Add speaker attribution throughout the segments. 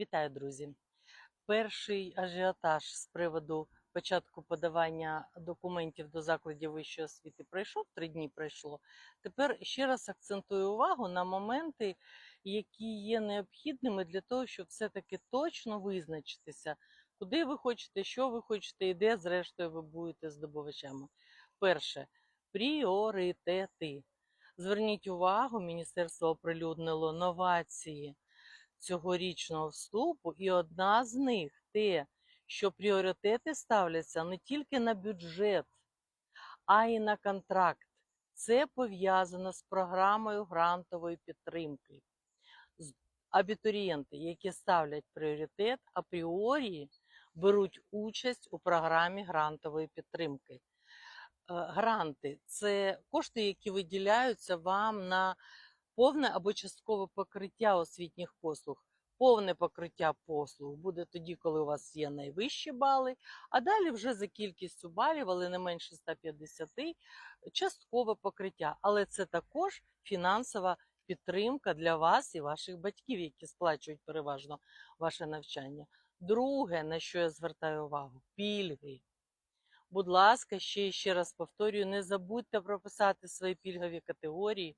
Speaker 1: Вітаю, друзі! Перший ажіотаж з приводу початку подавання документів до закладів вищої освіти пройшов, три дні пройшло. Тепер ще раз акцентую увагу на моменти, які є необхідними для того, щоб все-таки точно визначитися, куди ви хочете, що ви хочете і де, зрештою, ви будете здобувачами. Перше пріоритети. Зверніть увагу, міністерство оприлюднило новації цьогорічного вступу, і одна з них те, що пріоритети ставляться не тільки на бюджет, а й на контракт. Це пов'язано з програмою грантової підтримки. Абітурієнти, які ставлять пріоритет, апріорі беруть участь у програмі грантової підтримки. Е, Гранти це кошти, які виділяються вам на повне або часткове покриття освітніх послуг. Повне покриття послуг буде тоді, коли у вас є найвищі бали, а далі вже за кількістю балів, але не менше 150, часткове покриття. Але це також фінансова підтримка для вас і ваших батьків, які сплачують переважно ваше навчання. Друге, на що я звертаю увагу, пільги. Будь ласка, ще ще раз повторюю, не забудьте прописати свої пільгові категорії,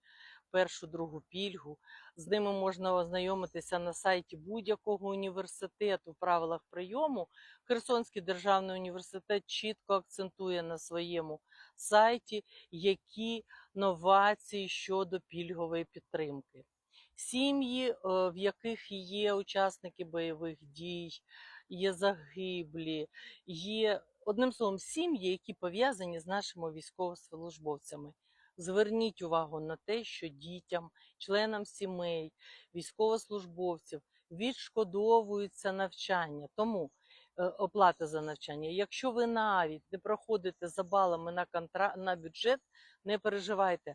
Speaker 1: першу, другу пільгу. З ними можна ознайомитися на сайті будь-якого університету в правилах прийому. Херсонський державний університет чітко акцентує на своєму сайті, які новації щодо пільгової підтримки. Сім'ї, е, в яких є учасники бойових дій, є загиблі, є одним словом сім'ї, які пов'язані з нашими військовослужбовцями. Зверніть увагу на те, що дітям, членам сімей, військовослужбовців відшкодовується навчання. Тому е, оплата за навчання. Якщо ви навіть не проходите за балами на контра... на бюджет, не переживайте.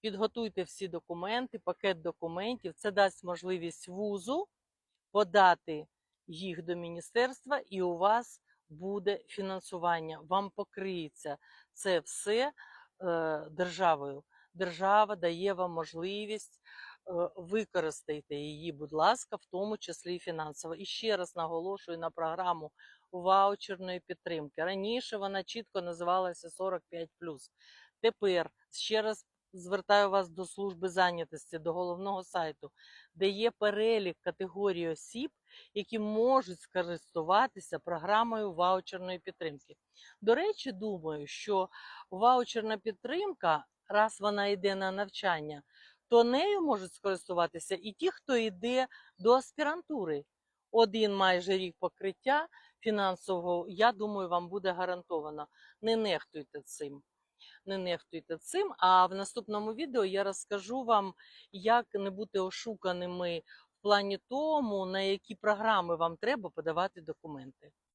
Speaker 1: Підготуйте всі документи, пакет документів. Це дасть можливість вузу подати їх до міністерства, і у вас буде фінансування. Вам покриється це все державою. Держава дає вам можливість е, використати її, будь ласка, в тому числі і фінансово. І ще раз наголошую на програму ваучерної підтримки. Раніше вона чітко називалася 45 Тепер ще раз звертаю вас до служби зайнятості, до головного сайту, де є перелік категорій осіб, які можуть скористуватися програмою ваучерної підтримки. До речі, думаю, що ваучерна підтримка, раз вона йде на навчання, то нею можуть скористуватися і ті, хто йде до аспірантури. Один майже рік покриття фінансового, я думаю, вам буде гарантовано. Не нехтуйте цим. Не нехтуйте цим. А в наступному відео я розкажу вам, як не бути ошуканими в плані тому, на які програми вам треба подавати документи.